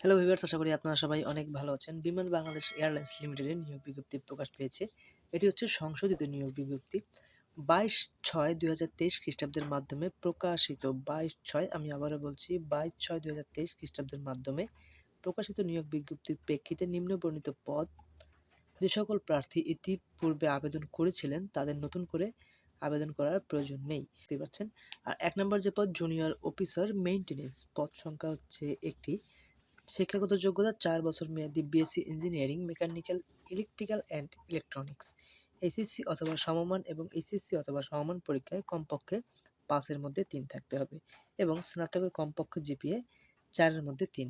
Hello viewers আশা করি আপনারা সবাই অনেক ভালো আছেন। বিমান বাংলাদেশ এয়ারলাইন্স লিমিটেডের নিয়োগ বিজ্ঞপ্তি প্রকাশ পেয়েছে। এটি হচ্ছে সংশোধিত নিয়োগ বিজ্ঞপ্তি। বাইশ ছয় দুই হাজার তেইশ খ্রিস্টাব্দের মাধ্যমে প্রকাশিত। বাইশ ছয়, আমি আবারও বলছি, বাইশ ছয় দুই হাজার তেইশ খ্রিস্টাব্দের মাধ্যমে প্রকাশিত নিয়োগ বিজ্ঞপ্তির প্রেক্ষিতে নিম্ন বর্ণিত পদ। যে সকল প্রার্থী ইতিপূর্বে আবেদন করেছিলেন, তাদের নতুন করে আবেদন করার প্রয়োজন নেই। দেখতে পাচ্ছেন? আর এক নম্বর যে পদ জুনিয়র অফিসার মেইনটেনেন্স পদ সংখ্যা হচ্ছে একটি। শিক্ষাগত যোগ্যতা চার বছর মেয়াদী BSc engineering mechanical electrical and electronics HSC অথবা সমমান এবং এইচএসসি অথবা সমমান পরীক্ষায় কমপক্ষে পাঁচের মধ্যে তিন থাকতে হবে এবং স্নাতকে কমপক্ষে জিপিএ চারের মধ্যে তিন।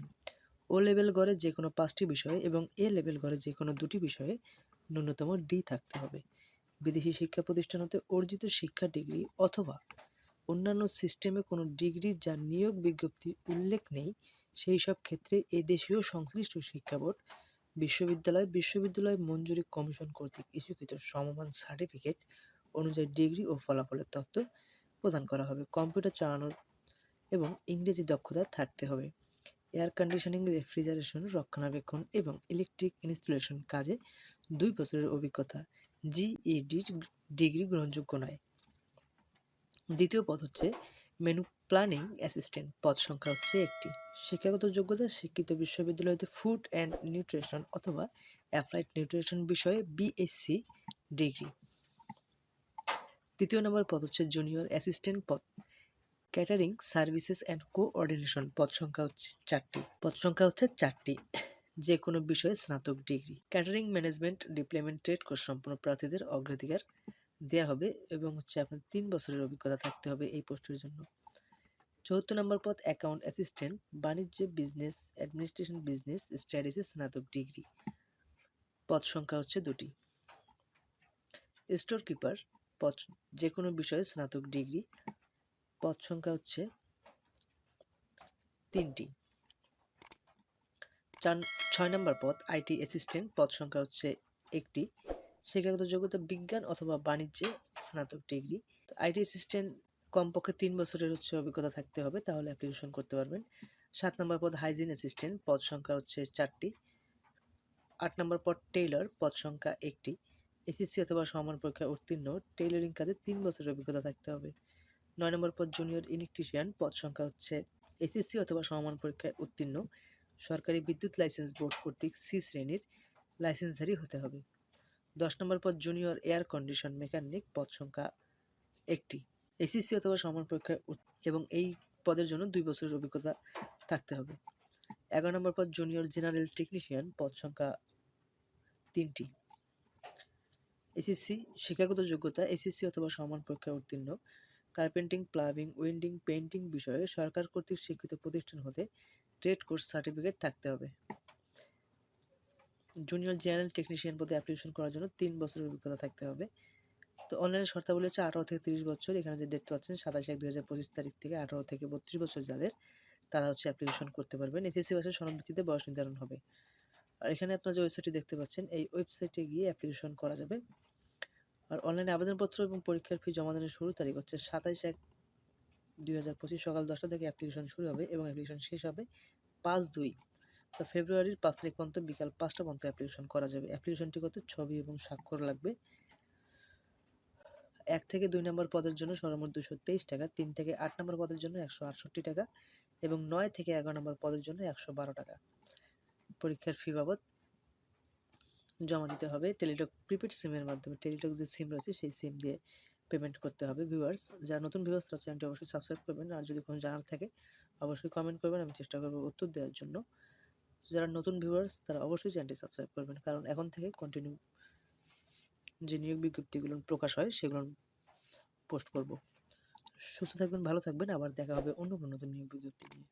ও লেভেল গড়ে যে কোনো পাঁচটি বিষয়ে এবং এ লেভেল গড়ে যে কোনো দুটি বিষয়ে ন্যূনতম ডি থাকতে হবে। বিদেশি শিক্ষা প্রতিষ্ঠান হতে অর্জিত শিক্ষা ডিগ্রি অথবা অন্যান্য সিস্টেমে কোনো ডিগ্রি যা নিয়োগ বিজ্ঞপ্তি উল্লেখ নেই সেই সব ক্ষেত্রে এ দেশীয় সংশ্লিষ্ট শিক্ষা বোর্ড, বিশ্ববিদ্যালয় বিশ্ববিদ্যালয় মঞ্জুরি কমিশন কর্তৃক ইস্যুকৃত সমমান সার্টিফিকেট অনুযায়ী ডিগ্রি ও ফলাফলের তথ্য প্রদান করা হবে। কম্পিউটার চালানোর এবং ইংরেজি দক্ষতা থাকতে হবে। এয়ার কন্ডিশনিং, রেফ্রিজারেশন, রক্ষণাবেক্ষণ এবং ইলেকট্রিক ইনস্টলেশন কাজে দুই বছরের অভিজ্ঞতা। জিইডি ডিগ্রি গ্রহণযোগ্য নয়। দ্বিতীয় পদ হচ্ছে মেনু প্ল্যানিং অ্যাসিস্ট্যান্ট পদ সংখ্যা হচ্ছে একটি। শিক্ষাগত যোগ্যতা, শিক্ষিত বিশ্ববিদ্যালয় হতে ফুড অ্যান্ড নিউট্রিশন অথবা অ্যাপ্লাইড নিউট্রিশন বিষয়ে বিএসসি ডিগ্রি। তৃতীয় নম্বর পদ হচ্ছে জুনিয়র অ্যাসিস্ট্যান্ট পদ। ক্যাটারিং, সার্ভিসেস অ্যান্ড কোঅর্ডিনেশন পদ সংখ্যা হচ্ছে চারটি। পদ সংখ্যা হচ্ছে চারটি যে কোনো বিষয়ে স্নাতক degree. Catering, management deployment trade course সম্পন্ন প্রার্থীদের অগ্রাধিকার দেওয়া হবে এবং হচ্ছে আপনার তিন বছরের অভিজ্ঞতা থাকতে হবে এই পোস্টের জন্য। চতুর্থ নম্বর পদ অ্যাকাউন্ট অ্যাসিস্ট্যান্ট বাণিজ্য বিজনেস অ্যাডমিনিস্ট্রেশন বিজনেস স্টাডিজে স্নাতক ডিগ্রি পদ সংখ্যা হচ্ছে দুটি। স্টোর কিপার পদ যে কোনো বিষয়ে স্নাতক ডিগ্রি পদ সংখ্যা হচ্ছে তিনটি। চার, ছয় নম্বর পদ আইটি অ্যাসিস্ট্যান্ট পদ সংখ্যা হচ্ছে একটি। শিক্ষাগত যোগ্যতা বিজ্ঞান অথবা বাণিজ্যে স্নাতক ডিগ্রি আইটি অ্যাসিস্ট্যান্ট কমপক্ষে তিন বছরের হচ্ছে অভিজ্ঞতা থাকতে হবে, তাহলে অ্যাপ্লিকেশন করতে পারবেন। সাত নম্বর পদ হাইজিন অ্যাসিস্ট্যান্ট পদ সংখ্যা হচ্ছে চারটি। আট নম্বর পদ টেইলর পদ সংখ্যা একটি। এসএসসি অথবা সমান পরীক্ষায় উত্তীর্ণ টেইলরিং কাজে তিন বছরের অভিজ্ঞতা থাকতে হবে। নয় নম্বর পদ জুনিয়র ইলেকট্রিশিয়ান পদ সংখ্যা হচ্ছে এসএসসি অথবা সমান পরীক্ষায় উত্তীর্ণ। সরকারি বিদ্যুৎ লাইসেন্স বোর্ড কর্তৃক সি শ্রেণির লাইসেন্সধারী হতে হবে। দশ নম্বর পদ জুনিয়র এয়ার কন্ডিশন মেকানিক পদ সংখ্যা একটি এসএসসি অথবা সমান পরীক্ষায় এবং এই পদের জন্য দুই বছরের অভিজ্ঞতা থাকতে হবে। এগারো নম্বর পদ জুনিয়র জেনারেল টেকনিশিয়ান পদ সংখ্যা তিনটি। এসএসসি শিক্ষাগত যোগ্যতা এসএসসি অথবা সমান পরীক্ষায় উত্তীর্ণ। কার্পেন্টিং প্লাবিং উইন্ডিং পেন্টিং বিষয়ে সরকার কর্তৃক স্বীকৃত প্রতিষ্ঠান হতে ট্রেড কোর্স সার্টিফিকেট থাকতে হবে। জুনিয়র জেনারেল টেকনিশিয়ান পদে অ্যাপ্লিকেশন করার জন্য তিন বছরের অভিজ্ঞতা থাকতে হবে। তো অনলাইনে শর্তাবলী হচ্ছে আঠারো থেকে তিরিশ বছর। এখানে যে ডেট পাচ্ছেন, সাতাশ এক দুই হাজার পঁচিশ তারিখ থেকে আঠারো থেকে বত্রিশ বছর যাদের, তারা হচ্ছে অ্যাপ্লিকেশন করতে পারবেন। এসএসসি বাসের সনদভিত্তিতে বয়স নির্ধারণ হবে। আর এখানে আপনার যে ওয়েবসাইটটি দেখতে পাচ্ছেন, এই ওয়েবসাইটে গিয়ে অ্যাপ্লিকেশন করা যাবে। আর অনলাইনে আবেদনপত্র এবং পরীক্ষার ফি জমা দানের শুরু তারিখ হচ্ছে সাতাইশ এক দুই হাজার পঁচিশ সকাল দশটা থেকে অ্যাপ্লিকেশন শুরু হবে এবং অ্যাপ্লিকেশন শেষ হবে পাঁচ দুই ফেব্রুয়ারির পাঁচ তারিখ পর্যন্ত বিকাল পাঁচটা পর্যন্ত অ্যাপ্লিকেশন করা যাবে। অ্যাপ্লিকেশনটি করতে ছবি এবং স্বাক্ষর লাগবে। এক থেকে দুই নম্বর পদের জন্য সর্বমোট দুশো তেইশ টাকা, তিন থেকে আট নম্বর পদের জন্য একশো আটষট্টি টাকা এবং নয় থেকে এগারো নম্বর পদের জন্য একশো বারো টাকা। পরীক্ষার ফি বাবদ জমা দিতে হবে। টেলিটক প্রিপেড সিমের মাধ্যমে টেলিটক যে সিম রয়েছে সেই সিম দিয়ে পেমেন্ট করতে হবে ভিউয়ার্স যারা নতুন ভিউয়ার্স চ্যানেলটি অবশ্যই সাবস্ক্রাইব করবেন। আর যদি কোনো জানার থাকে, অবশ্যই কমেন্ট করবেন। আমি চেষ্টা করব উত্তর দেওয়ার জন্য। যারা নতুন ভিউয়ার্স তারা অবশ্যই চ্যানেলটি সাবস্ক্রাইব করবেন। কারণ এখন থেকে কন্টিনিউ যে নিয়োগ বিজ্ঞপ্তিগুলো প্রকাশ হয়, সেগুলো পোস্ট করব। সুস্থ থাকবেন, ভালো থাকবেন। আবার দেখা হবে অন্য কোনো নতুন নিয়োগ বিজ্ঞপ্তি নিয়ে।